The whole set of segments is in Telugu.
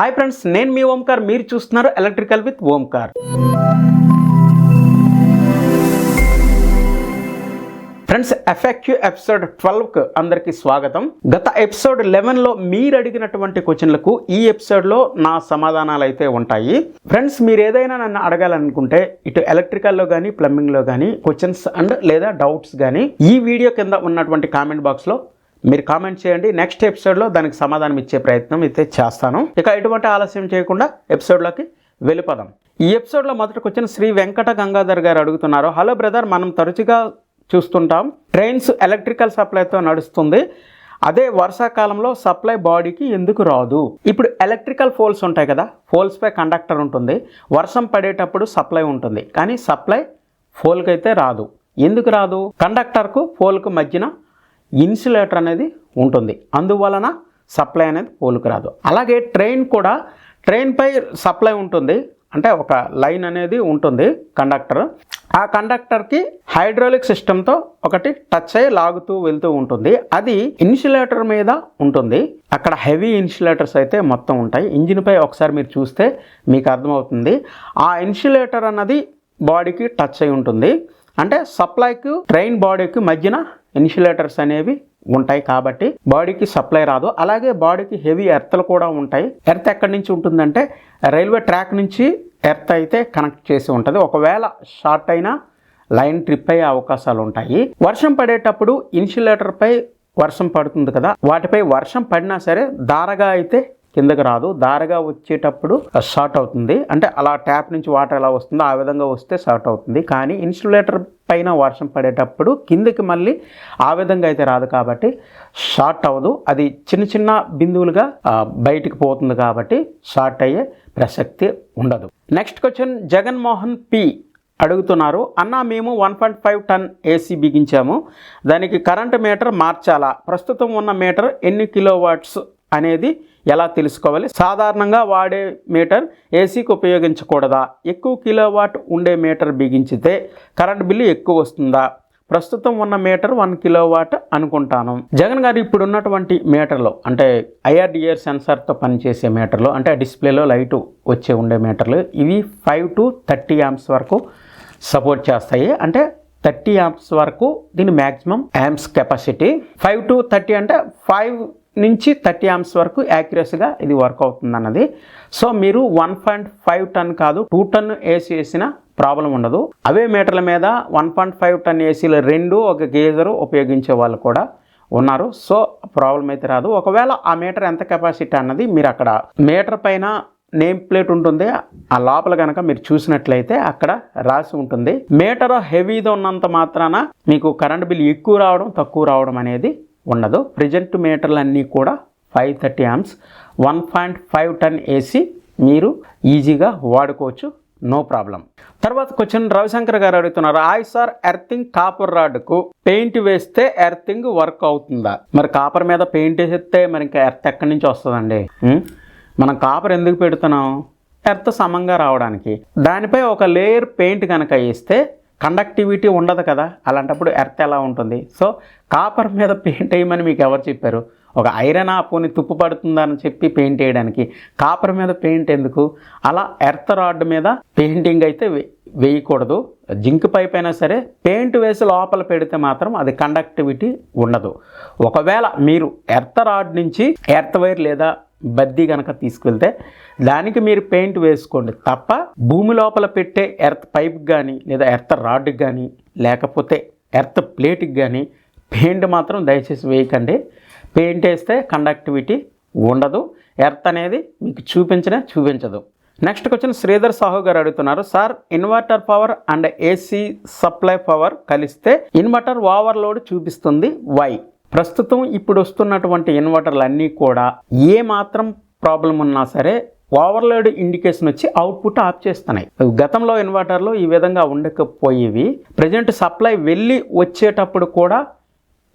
హాయ్ ఫ్రెండ్స్ నేను మీ ఓంకార్ మీరు చూస్తున్నారు electrical with Omkar. Friends effective episode ట్వెల్వ్కి అందరికీ స్వాగతం. గత ఎపిసోడ్ లెవెన్లో మీరు అడిగినటువంటి క్వశ్చన్లకు ఈ ఎపిసోడ్లో నా సమాధానాలు అయితే ఉంటాయి. ఫ్రెండ్స్ మీరు ఏదైనా నన్ను అడగాలనుకుంటే ఇటు ఎలక్ట్రికల్లో కానీ ప్లంబింగ్లో కానీ క్వశ్చన్స్ అండ్ లేదా డౌట్స్ కానీ ఈ వీడియో కింద ఉన్నటువంటి కామెంట్ బాక్స్లో మీరు కామెంట్ చేయండి. నెక్స్ట్ ఎపిసోడ్లో దానికి సమాధానం ఇచ్చే ప్రయత్నం అయితే చేస్తాను. ఇక ఎటువంటి ఆలస్యం చేయకుండా ఎపిసోడ్లోకి వెళ్ళిపోదాం. ఈ ఎపిసోడ్లో మొదటికి వచ్చిన శ్రీ వెంకట గంగాధర్ గారు అడుగుతున్నారు. హలో బ్రదర్ మనం తరచుగా చూస్తుంటాం. ట్రైన్స్ ఎలక్ట్రికల్ సప్లైతో నడుస్తుంది. అదే వర్షాకాలంలో సప్లై బాడీకి ఎందుకు రాదు? ఇప్పుడు ఎలక్ట్రికల్ ఫోల్స్ ఉంటాయి కదా. ఫోల్స్పై కండక్టర్ ఉంటుంది. వర్షం పడేటప్పుడు సప్లై ఉంటుంది. కానీ సప్లై ఫోల్కి అయితే రాదు. ఎందుకు రాదు? కండక్టర్కు ఫోల్కు మధ్యన ఇన్సులేటర్ అనేది ఉంటుంది. అందువలన సప్లై అనేది పోలుకురాదు అలాగే ట్రైన్ కూడా ట్రైన్పై సప్లై ఉంటుంది. అంటే ఒక లైన్ అనేది ఉంటుంది కండక్టర్. ఆ కండక్టర్కి హైడ్రాలిక్ సిస్టంతో ఒకటి టచ్ అయ్యి లాగుతూ వెళ్తూ ఉంటుంది. అది ఇన్సులేటర్ మీద ఉంటుంది. అక్కడ హెవీ ఇన్సులేటర్స్ అయితే మొత్తం ఉంటాయి. ఇంజిన్పై ఒకసారి మీరు చూస్తే మీకు అర్థమవుతుంది. ఆ ఇన్సులేటర్ అన్నది బాడీకి టచ్ అయి ఉంటుంది. అంటే సప్లైకి ట్రైన్ బాడీకి మధ్యన ఇన్సులేటర్స్ అనేవి ఉంటాయి కాబట్టి బాడీకి సప్లై రాదు. అలాగే బాడీకి హెవీ ఎర్త్లు కూడా ఉంటాయి. ఎర్త్ ఎక్కడి నుంచి ఉంటుందంటే రైల్వే ట్రాక్ నుంచి ఎర్త్ అయితే కనెక్ట్ చేసి ఉంటుంది. ఒకవేళ షార్ట్ అయినా లైన్ ట్రిప్ అయ్యే అవకాశాలు ఉంటాయి. వర్షం పడేటప్పుడు ఇన్సులేటర్పై వర్షం పడుతుంది కదా. వాటిపై వర్షం పడినా సరే దారగా అయితే కిందకి రాదు. దారగా వచ్చేటప్పుడు షార్ట్ అవుతుంది. అంటే అలా ట్యాప్ నుంచి వాటర్ ఎలా వస్తుందో ఆ విధంగా వస్తే షార్ట్ అవుతుంది. కానీ ఇన్సులేటర్ పైన వర్షం పడేటప్పుడు కిందకి మళ్ళీ ఆ విధంగా అయితే రాదు కాబట్టి షార్ట్ అవ్వదు. అది చిన్న చిన్న బిందువులుగా బయటికి పోతుంది కాబట్టి షార్ట్ అయ్యే ప్రసక్తి ఉండదు. నెక్స్ట్ క్వశ్చన్ జగన్మోహన్ పి అడుగుతున్నారు. అన్న మేము one point five ton AC బిగించాము. దానికి కరెంట్ మీటర్ మార్చాలా? ప్రస్తుతం ఉన్న మీటర్ ఎన్ని కిలో వాట్స్ అనేది ఎలా తెలుసుకోవాలి? సాధారణంగా వాడే మీటర్ ఏసీకి ఉపయోగించకూడదా? ఎక్కువ కిలోవాట్ ఉండే మీటర్ బిగించితే కరెంట్ బిల్లు ఎక్కువ వస్తుందా? ప్రస్తుతం ఉన్న మీటర్ వన్ కిలోవాట్ అనుకుంటాను. జగన్ గారు ఇప్పుడు ఉన్నటువంటి మీటర్లో అంటే ఐఆర్డిఆర్ సెన్సార్తో పనిచేసే మీటర్లు అంటే డిస్ప్లేలో లైటు వచ్చే ఉండే మీటర్లు ఇవి ఫైవ్ టు థర్టీ యాంప్స్ వరకు సపోర్ట్ చేస్తాయి. అంటే థర్టీ యాంప్స్ వరకు దీని maximum amps capacity. Five to thirty అంటే ఫైవ్ నుంచి థర్టీ ఆమ్స్ వరకు యాక్యురసీగా ఇది వర్క్ అవుతుంది అన్నది సో మీరు వన్ పాయింట్ ఫైవ్ టన్ కాదు టూ టన్ ఏసీ వేసిన ప్రాబ్లం ఉండదు. అవే మీటర్ల మీద వన్ పాయింట్ ఫైవ్ టన్ ఏసీలు రెండు ఒక గేజరు ఉపయోగించే వాళ్ళు కూడా ఉన్నారు. సో ప్రాబ్లం అయితే రాదు. ఒకవేళ ఆ మీటర్ ఎంత కెపాసిటీ అన్నది మీరు అక్కడ మీటర్ పైన నేమ్ ప్లేట్ ఉంటుంది. ఆ లోపల కనుక మీరు చూసినట్లయితే అక్కడ రాసి ఉంటుంది. మీటర్ హెవీగా ఉన్నంత మాత్రాన మీకు కరెంట్ బిల్ ఎక్కువ రావడం తక్కువ రావడం అనేది ఉండదు ప్రజెంట్ మీటర్లు అన్నీ కూడా five thirty amps one point five ton AC మీరు ఈజీగా వాడుకోవచ్చు. No problem. తర్వాత క్వశ్చన్ రవిశంకర్ గారు అడుగుతున్నారు హాయ్ సార్ ఎర్తింగ్ కాపర్ రాడ్కు పెయింట్ వేస్తే ఎర్తింగ్ వర్క్ అవుతుందా? మరి కాపర్ మీద పెయింట్ వేస్తే మరి ఇంకా ఎర్త్ ఎక్కడి నుంచి వస్తుందండి? మనం కాపర్ ఎందుకు పెడుతున్నాం? ఎర్త్ సమంగా రావడానికి. దానిపై ఒక లేయర్ పెయింట్ కనుక వేస్తే కండక్టివిటీ ఉండదు కదా అలాంటప్పుడు ఎర్త్ ఎలా ఉంటుంది? సో కాపర్ మీద పెయింట్ వేయమని మీకు ఎవరు చెప్పారు? ఒక ఐరన్ ఆపుని తుప్పు పడుతుందని చెప్పి పెయింట్ వేయడానికి. కాపర్ మీద పెయింట్ ఎందుకు? అలా ఎర్త్ రాడ్ మీద పెయింటింగ్ అయితే వే- వేయకూడదు. జింక్ పైప్ అయినా సరే పెయింట్ వేసి లోపల పెడితే మాత్రం అది కండక్టివిటీ ఉండదు. ఒకవేళ మీరు ఎర్త్ రాడ్ నుంచి ఎర్త్ వైర్ లేదా బద్దీ కనుక తీసుకెళ్తే దానికి మీరు పెయింట్ వేసుకోండి. తప్ప భూమి లోపల పెట్టే ఎర్త్ పైప్ కానీ లేదా ఎర్త్ రాడ్కి కానీ లేకపోతే ఎర్త్ ప్లేట్కి కానీ పెయింట్ మాత్రం దయచేసి వేయకండి. పెయింట్ వేస్తే కండక్టివిటీ ఉండదు. ఎర్త్ అనేది మీకు చూపించనే చూపించదు. నెక్స్ట్ క్వశ్చన్ శ్రీధర్ సాహు గారు అడుగుతున్నారు. Sir inverter power and AC supply power కలిస్తే ఇన్వర్టర్ ఓవర్లోడ్ చూపిస్తుంది. వై? ప్రస్తుతం ఇప్పుడు వస్తున్నటువంటి ఇన్వర్టర్లు అన్నీ కూడా ఏ మాత్రం ప్రాబ్లం ఉన్నా సరే ఓవర్లోడ్ ఇండికేషన్ వచ్చి అవుట్పుట్ ఆఫ్ చేస్తున్నాయి. గతంలో ఇన్వర్టర్లు ఈ విధంగా ఉండకపోయేవి. ప్రజెంట్ సప్లై వెళ్ళి వచ్చేటప్పుడు కూడా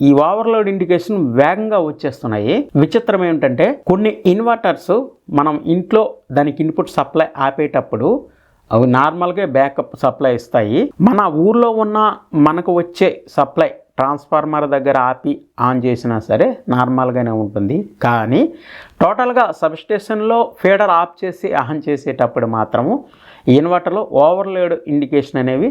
ఈ ఓవర్లోడ్ ఇండికేషన్ వేగంగా వచ్చేస్తున్నాయి. విచిత్రం ఏంటంటే కొన్ని ఇన్వర్టర్స్ మనం ఇంట్లో దానికి ఇన్పుట్ సప్లై ఆపేటప్పుడు అవి నార్మల్గా బ్యాకప్ సప్లై ఇస్తాయి. మన ఊర్లో ఉన్న మనకు వచ్చే సప్లై ట్రాన్స్ఫార్మర్ దగ్గర ఆపి ఆన్ చేసినా సరే నార్మల్గానే ఉంటుంది. కానీ టోటల్గా సబ్స్టేషన్లో ఫీడర్ ఆఫ్ చేసి ఆన్ చేసేటప్పుడు మాత్రము ఇన్వర్టర్లు ఇన్వర్టర్లో ఓవర్లోడ్ ఇండికేషన్ అనేవి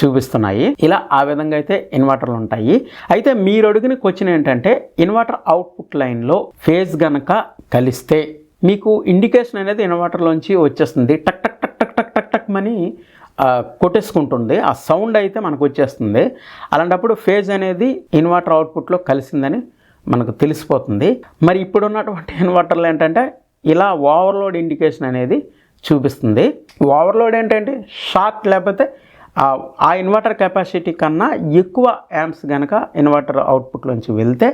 చూపిస్తున్నాయి. ఇలా ఆ విధంగా అయితే ఇన్వర్టర్లు ఉంటాయి. అయితే మీరు అడిగిన క్వశ్చన్ ఏంటంటే ఇన్వర్టర్ అవుట్పుట్ లైన్లో ఫేజ్ గనక కలిస్తే మీకు ఇండికేషన్ అనేది ఇన్వర్టర్లోంచి వచ్చేస్తుంది. టక్ టక్ టక్ టక్ టక్ టక్ టక్ మని కొట్టేసుకుంటుంది. ఆ సౌండ్ అయితే మనకు వచ్చేస్తుంది. అలాంటప్పుడు ఫేజ్ అనేది ఇన్వర్టర్ అవుట్పుట్లో కలిసిందని మనకు తెలిసిపోతుంది. మరి ఇప్పుడు ఉన్నటువంటి ఇన్వర్టర్లు ఏంటంటే ఇలా ఓవర్లోడ్ ఇండికేషన్ అనేది చూపిస్తుంది. ఓవర్లోడ్ ఏంటంటే షార్ట్ లేకపోతే ఆ ఇన్వర్టర్ కెపాసిటీ కన్నా ఎక్కువ యాంప్స్ కనుక ఇన్వర్టర్ అవుట్పుట్లోంచి వెళ్తే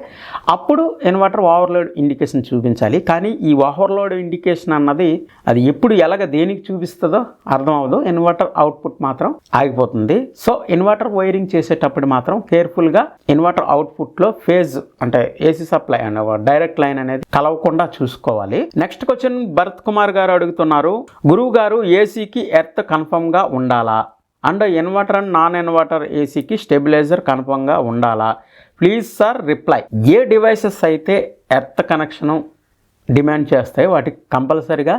అప్పుడు ఇన్వర్టర్ ఓవర్లోడ్ ఇండికేషన్ చూపించాలి. కానీ ఈ ఓవర్లోడ్ ఇండికేషన్ అన్నది అది ఎప్పుడు ఎలాగ దేనికి చూపిస్తుందో అర్థం అవ్వదు ఇన్వర్టర్ అవుట్పుట్ మాత్రం ఆగిపోతుంది. సో ఇన్వర్టర్ వైరింగ్ చేసేటప్పుడు మాత్రం కేర్ఫుల్గా ఇన్వర్టర్ అవుట్పుట్లో ఫేజ్ అంటే ఏసీ సప్లై అనే డైరెక్ట్ లైన్ అనేది కలవకుండా చూసుకోవాలి. నెక్స్ట్ క్వశ్చన్ భరత్ కుమార్ గారు అడుగుతున్నారు. గురువు గారు ఏసీకి ఎర్త్ కన్ఫర్మ్గా ఉండాలా? And inverter and non inverter ఏసీకి స్టెబిలైజర్ కన్ఫర్మ్గా ఉండాలా? Please sir reply. A devices అయితే ఎర్త్ కనెక్షను డిమాండ్ చేస్తాయి వాటికి కంపల్సరిగా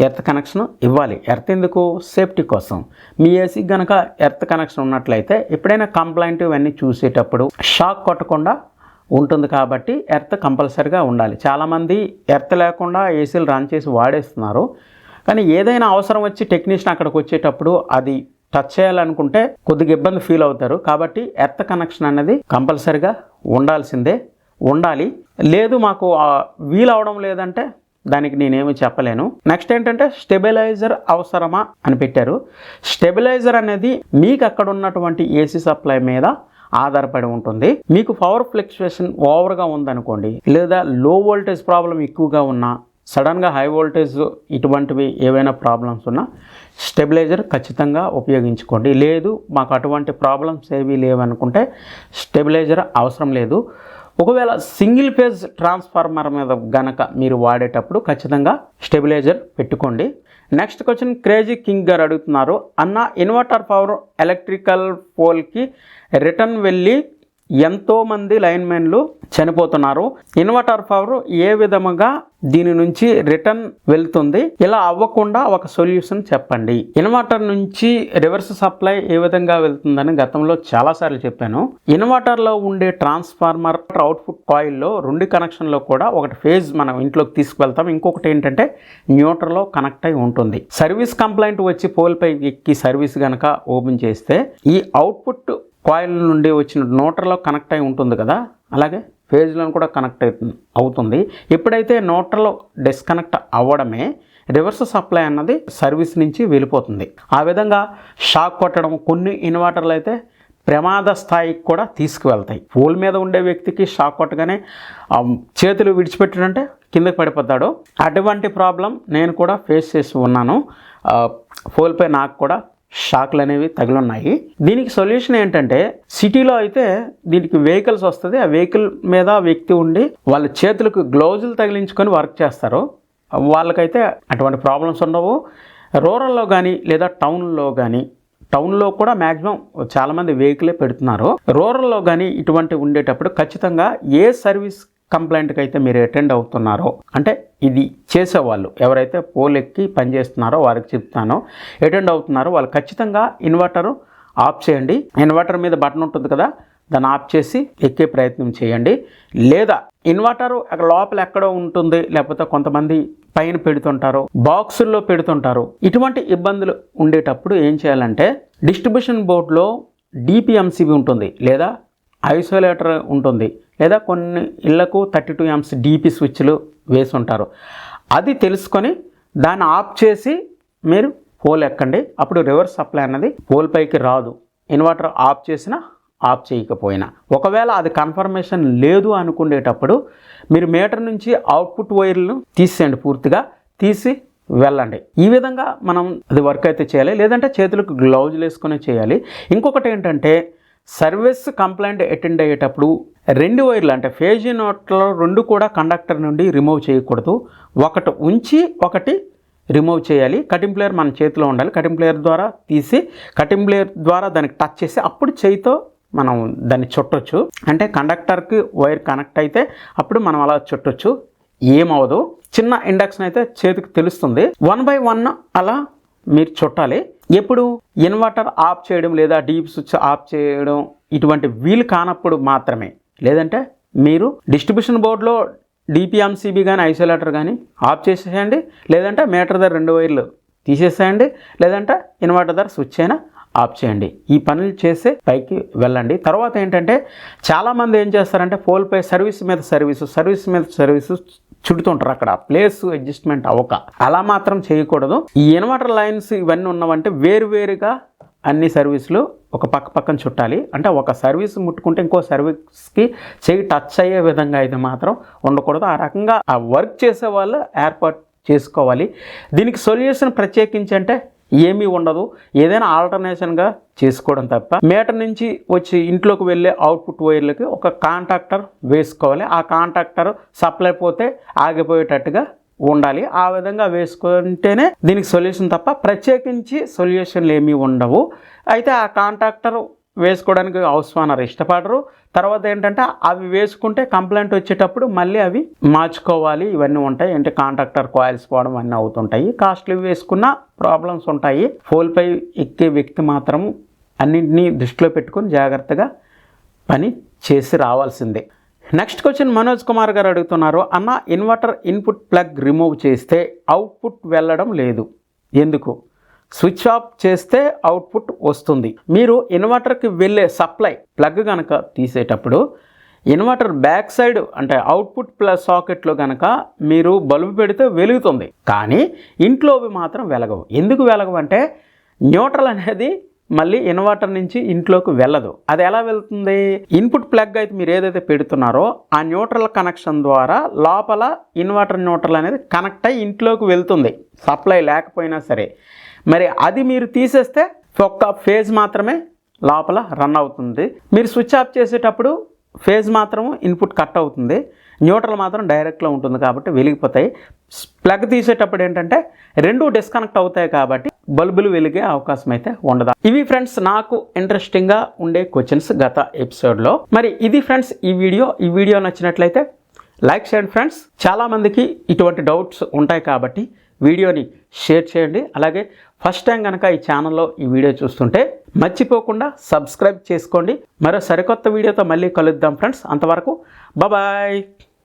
ఎర్త్ కనెక్షన్ ఇవ్వాలి. ఎర్త్ ఎందుకు? సేఫ్టీ కోసం. మీ ఏసీకి కనుక ఎర్త్ కనెక్షన్ ఉన్నట్లయితే ఎప్పుడైనా కంప్లైంట్ ఇవన్నీ చూసేటప్పుడు షాక్ కొట్టకుండా ఉంటుంది కాబట్టి ఎర్త్ కంపల్సరిగా ఉండాలి. చాలామంది ఎర్త్ లేకుండా ఏసీలు రన్ చేసి వాడేస్తున్నారు. కానీ ఏదైనా అవసరం వచ్చి టెక్నీషియన్ అక్కడికి వచ్చేటప్పుడు అది టచ్ చేయాలనుకుంటే కొద్దిగా ఇబ్బంది ఫీల్ అవుతారు. కాబట్టి ఎర్త్ కనెక్షన్ అనేది కంపల్సరిగా ఉండాల్సిందే. ఉండాలి. లేదు మాకు ఆ వీలు అవడం లేదంటే దానికి నేనేమి చెప్పలేను. నెక్స్ట్ ఏంటంటే స్టెబిలైజర్ అవసరమా అని పెట్టారు. స్టెబిలైజర్ అనేది మీకు అక్కడ ఉన్నటువంటి ఏసీ సప్లై మీద ఆధారపడి ఉంటుంది. మీకు పవర్ ఫ్లక్చుయేషన్ ఓవర్గా ఉందనుకోండి లేదా లో వోల్టేజ్ ప్రాబ్లం ఎక్కువగా ఉన్నా సడన్గా హై వోల్టేజ్ ఇటువంటివి ఏవైనా ప్రాబ్లమ్స్ ఉన్నా స్టెబిలైజర్ ఖచ్చితంగా ఉపయోగించుకోండి. లేదు మాకు అటువంటి ప్రాబ్లమ్స్ ఏవి లేవనుకుంటే స్టెబిలైజర్ అవసరం లేదు. ఒకవేళ సింగిల్ ఫేజ్ ట్రాన్స్ఫార్మర్ మీద గనక మీరు వాడేటప్పుడు ఖచ్చితంగా స్టెబిలైజర్ పెట్టుకోండి. నెక్స్ట్ క్వశ్చన్ క్రేజీ కింగ్ గారు అడుగుతున్నారు అన్న ఇన్వర్టర్ పవర్ ఎలక్ట్రికల్ పోల్కి రిటర్న్ వెళ్ళి ఎంతోమంది లైన్మెన్లు చనిపోతున్నారు. ఇన్వర్టర్ పవర్ ఏ విధముగా దీని నుంచి రిటర్న్ వెళ్తుంది? ఇలా అవ్వకుండా ఒక సొల్యూషన్ చెప్పండి. ఇన్వర్టర్ నుంచి రివర్స్ సప్లై ఏ విధంగా వెళ్తుందని గతంలో చాలాసార్లు చెప్పాను. ఇన్వర్టర్లో ఉండే ట్రాన్స్ఫార్మర్ అవుట్పుట్ కాయిల్లో రెండు కనెక్షన్లో కూడా ఒకటి ఫేజ్ మనం ఇంట్లోకి తీసుకువెళ్తాం. ఇంకొకటి ఏంటంటే న్యూట్రల్లో కనెక్ట్ అయి ఉంటుంది. సర్వీస్ కంప్లైంట్ వచ్చి పోల్పై ఎక్కి సర్వీస్ కనుక ఓపెన్ చేస్తే ఈ అవుట్పుట్ కాయిల్ నుండి వచ్చిన నోటర్లో కనెక్ట్ అయి ఉంటుంది కదా? అలాగే ఫేజ్లను కూడా కనెక్ట్ అవుతుంది అవుతుంది. ఎప్పుడైతే నోటర్లో డిస్కనెక్ట్ అవ్వడమే రివర్స్ సప్లై అన్నది సర్వీస్ నుంచి వెళ్ళిపోతుంది. ఆ విధంగా షాక్ కొట్టడం కొన్ని ఇన్వర్టర్లు అయితే ప్రమాద స్థాయికి కూడా తీసుకువెళ్తాయి. పోల్ మీద ఉండే వ్యక్తికి షాక్ కొట్టగానే చేతులు విడిచిపెట్టడంటే కిందకి పడిపోతాడు. అటువంటి ప్రాబ్లం నేను కూడా ఫేస్ చేసి ఉన్నాను. పోల్పై నాకు కూడా షాక్లు అనేవి తగిలున్నాయి. దీనికి సొల్యూషన్ ఏంటంటే సిటీలో అయితే దీనికి వెహికల్స్ వస్తుంది. ఆ వెహికల్ మీద వ్యక్తి ఉండి వాళ్ళ చేతులకు గ్లౌజులు తగిలించుకొని వర్క్ చేస్తారు. వాళ్ళకైతే అటువంటి ప్రాబ్లమ్స్ ఉండవు. రూరల్లో కానీ లేదా టౌన్లో కానీ టౌన్లో కూడా మ్యాక్సిమం చాలామంది వెహికలే పెడుతున్నారు. రూరల్లో కానీ ఇటువంటి ఉండేటప్పుడు ఖచ్చితంగా ఏ సర్వీస్ కంప్లైంట్కి అయితే మీరు అటెండ్ అవుతున్నారో అంటే ఇది చేసేవాళ్ళు ఎవరైతే పోల్ ఎక్కి పనిచేస్తున్నారో వారికి చెప్తానో అటెండ్ అవుతున్నారో వాళ్ళు ఖచ్చితంగా ఇన్వర్టర్ ఆఫ్ చేయండి. ఇన్వర్టర్ మీద బటన్ ఉంటుంది కదా దాన్ని ఆఫ్ చేసి ఎక్కే ప్రయత్నం చేయండి. లేదా ఇన్వర్టర్ అక్కడ లోపల ఎక్కడో ఉంటుంది లేకపోతే కొంతమంది పైన పెడుతుంటారు బాక్సుల్లో పెడుతుంటారు. ఇటువంటి ఇబ్బందులు ఉండేటప్పుడు ఏం చేయాలంటే డిస్ట్రిబ్యూషన్ బోర్డులో డిపిఎంసిబి ఉంటుంది లేదా ఐసోలేటర్ ఉంటుంది లేదా కొన్ని ఇళ్ళకు థర్టీ టూ ఎంస్ డిపి స్విచ్లు వేసి ఉంటారు. అది తెలుసుకొని దాన్ని ఆఫ్ చేసి మీరు పోల్ ఎక్కండి. అప్పుడు రివర్స్ సప్లై అన్నది పోల్ పైకి రాదు. ఇన్వర్టర్ ఆఫ్ చేసినా ఆఫ్ చేయకపోయినా. ఒకవేళ అది కన్ఫర్మేషన్ లేదు అనుకునేటప్పుడు మీరు మీటర్ నుంచి అవుట్పుట్ వైర్లను తీసేయండి పూర్తిగా. తీసి వెళ్ళండి. ఈ విధంగా మనం అది వర్క్ అయితే చేయాలి. లేదంటే చేతులకు గ్లౌజులు వేసుకొని చేయాలి. ఇంకొకటి ఏంటంటే సర్వీస్ కంప్లైంట్ అటెండ్ అయ్యేటప్పుడు రెండు వైర్లు అంటే ఫేజీ నోట్లో రెండు కూడా కండక్టర్ నుండి రిమూవ్ చేయకూడదు. ఒకటి ఉంచి ఒకటి రిమూవ్ చేయాలి. కటింగ్ ప్లేయర్ మన చేతిలో ఉండాలి. కటింగ్ ప్లేయర్ ద్వారా తీసి కటింగ్ ప్లేయర్ ద్వారా దానికి టచ్ చేసి అప్పుడు చేయితో మనం దాన్ని చుట్టొచ్చు. అంటే కండక్టర్కి వైర్ కనెక్ట్ అయితే అప్పుడు మనం అలా చుట్టొచ్చు. ఏమవదు చిన్న ఇండక్షన్ అయితే చేతికి తెలుస్తుంది. వన్ బై వన్ అలా మీరు చుట్టాలి. ఎప్పుడు ఇన్వర్టర్ ఆఫ్ చేయడం లేదా డీప్ స్విచ్ ఆఫ్ చేయడం ఇటువంటి వీలు కానప్పుడు మాత్రమే. లేదంటే మీరు డిస్ట్రిబ్యూషన్ బోర్డులో డిపిఎంసీబీ కానీ ఐసోలేటర్ కానీ ఆఫ్ చేసేసేయండి. లేదంటే మీటర్ ధర రెండు వైర్లు తీసేసేయండి. లేదంటే ఇన్వర్టర్ ధర స్విచ్ అయినా ఆఫ్ చేయండి. ఈ పనులు చేసే పైకి వెళ్ళండి. తర్వాత ఏంటంటే చాలామంది ఏం చేస్తారంటే పోల్పై సర్వీస్ మీద సర్వీసు సర్వీస్ మీద సర్వీసు చుడుతుంటారు అక్కడ. ప్లేస్ అడ్జస్ట్మెంట్ అవ్వక. అలా మాత్రం చేయకూడదు. ఈ ఇన్వర్టర్ లైన్స్ ఇవన్నీ ఉన్నవంటే వేరువేరుగా అన్ని సర్వీసులు ఒక పక్క పక్కన చుట్టాలి. అంటే ఒక సర్వీస్ ముట్టుకుంటే ఇంకో సర్వీస్కి చేయి టచ్ అయ్యే విధంగా అయితే మాత్రం ఉండకూడదు. ఆ రకంగా ఆ వర్క్ చేసే వాళ్ళు ఏర్పాటు చేసుకోవాలి. దీనికి సొల్యూషన్ ప్రత్యేకించి అంటే ఏమీ ఉండదు. ఏదైనా ఆల్టర్నేషన్గా చేసుకోవడం తప్ప మీటర్ నుంచి వచ్చి ఇంట్లోకి వెళ్ళే అవుట్పుట్ వైర్లకి ఒక కాంట్రాక్టర్ వేసుకోవాలి. ఆ కాంట్రాక్టర్ సప్లై పోతే ఆగిపోయేటట్టుగా ఉండాలి. ఆ విధంగా వేసుకుంటేనే దీనికి సొల్యూషన్ తప్ప ప్రత్యేకించి సొల్యూషన్లు ఏమీ ఉండవు. అయితే ఆ కాంట్రాక్టర్ వేసుకోవడానికి అవసరమన్నారు. ఇష్టపడరు. తర్వాత ఏంటంటే అవి వేసుకుంటే కంప్లైంట్ వచ్చేటప్పుడు మళ్ళీ అవి మార్చుకోవాలి. ఇవన్నీ ఉంటాయి. అంటే కాంట్రాక్టర్ కాయిల్స్ పోవడం అన్నీ అవుతుంటాయి. కాస్ట్లీ వేసుకున్న ప్రాబ్లమ్స్ ఉంటాయి. ఫోల్పై ఎక్కే వ్యక్తి మాత్రం అన్నింటినీ దృష్టిలో పెట్టుకొని జాగ్రత్తగా పని చేసి రావాల్సిందే. నెక్స్ట్ క్వశ్చన్ మనోజ్ కుమార్ గారు అడుగుతున్నారు. అన్న ఇన్వర్టర్ ఇన్పుట్ ప్లగ్ రిమూవ్ చేస్తే అవుట్పుట్ వెళ్ళడం లేదు. ఎందుకు? స్విచ్ ఆఫ్ చేస్తే అవుట్పుట్ వస్తుంది. మీరు ఇన్వర్టర్కి వెళ్ళే సప్లై ప్లగ్ కనుక తీసేటప్పుడు ఇన్వర్టర్ బ్యాక్ సైడ్ అంటే అవుట్పుట్ ప్లస్ సాకెట్లో కనుక మీరు బల్బు పెడితే వెలుగుతుంది. కానీ ఇంట్లోవి మాత్రం వెలగవు. ఎందుకు వెలగవు అంటే న్యూట్రల్ అనేది మళ్ళీ ఇన్వర్టర్ నుంచి ఇంట్లోకి వెళ్ళదు. అది ఎలా వెళ్తుంది? ఇన్పుట్ ప్లగ్ అయితే మీరు ఏదైతే పెడుతున్నారో ఆ న్యూట్రల్ కనెక్షన్ ద్వారా లోపల ఇన్వర్టర్ న్యూట్రల్ అనేది కనెక్ట్ అయ్యి ఇంట్లోకి వెళ్తుంది. సప్లై లేకపోయినా సరే. మరి అది మీరు తీసేస్తే ఒక్క ఫేజ్ మాత్రమే లోపల రన్ అవుతుంది. మీరు స్విచ్ ఆఫ్ చేసేటప్పుడు ఫేజ్ మాత్రం ఇన్పుట్ కట్ అవుతుంది. న్యూట్రల్ మాత్రం డైరెక్ట్లో ఉంటుంది కాబట్టి వెలిగిపోతాయి. ప్లగ్ తీసేటప్పుడు ఏంటంటే రెండు డిస్కనెక్ట్ అవుతాయి కాబట్టి బల్బులు వెలిగే అవకాశం అయితే ఉండదు? ఇవి ఫ్రెండ్స్ నాకు ఇంట్రెస్టింగ్గా ఉండే క్వశ్చన్స్ గత ఎపిసోడ్లో. మరి ఇది ఫ్రెండ్స్ ఈ వీడియో. ఈ వీడియో నచ్చినట్లయితే లైక్ చేయండి ఫ్రెండ్స్. చాలామందికి ఇటువంటి డౌట్స్ ఉంటాయి కాబట్టి వీడియోని షేర్ చేయండి. అలాగే ఫస్ట్ టైం కనుక ఈ ఛానల్లో ఈ వీడియో చూస్తుంటే మర్చిపోకుండా సబ్స్క్రైబ్ చేసుకోండి. మరో సరికొత్త వీడియోతో మళ్ళీ కలుద్దాం ఫ్రెండ్స్. అంతవరకు బాయ్